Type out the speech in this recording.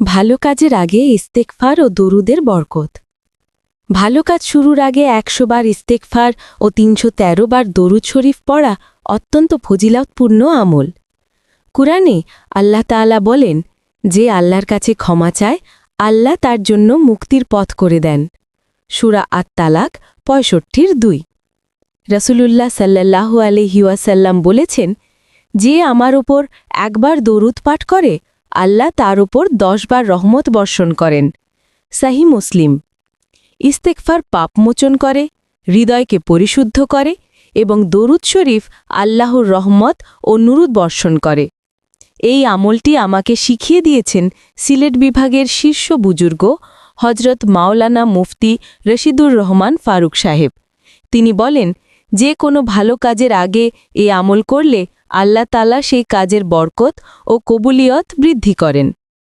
ভালো কাজের আগে ইস্তেকফার ও দরুদের বরকত। ভালো কাজ শুরুর আগে একশো বার ইস্তেকফার ও তিনশো তেরো বার দরুদ শরীফ পড়া অত্যন্ত ফজিলতপূর্ণ আমল। কুরআনে আল্লাহ তাআলা বলেন, যে আল্লাহর কাছে ক্ষমা চায়, আল্লাহ তার জন্য মুক্তির পথ করে দেন। সুরা আত তালাক পঁয়ষট্টির দুই। রসুলুল্লাহ সাল্লাল্লাহু আলহিউসাল্লাম বলেছেন, যে আমার ওপর একবার দরুদ পাঠ করে আল্লাহ তার ওপর দশবার রহমত বর্ষণ করেন। সাহি মুসলিম। ইস্তেকফার পাপমোচন করে, হৃদয়কে পরিশুদ্ধ করে এবং দরুদ শরীফ আল্লাহর রহমত ও নুরুদ বর্ষণ করে। এই আমলটি আমাকে শিখিয়ে দিয়েছেন সিলেট বিভাগের শীর্ষ বুজুর্গ হজরত মাওলানা মুফতি রশিদুর রহমান ফারুক সাহেব। তিনি বলেন, যে কোনো ভালো কাজের আগে এ আমল করলে আল্লাহ তালা সেই কাজের বরকত ও কবুলিয়ত বৃদ্ধি করেন।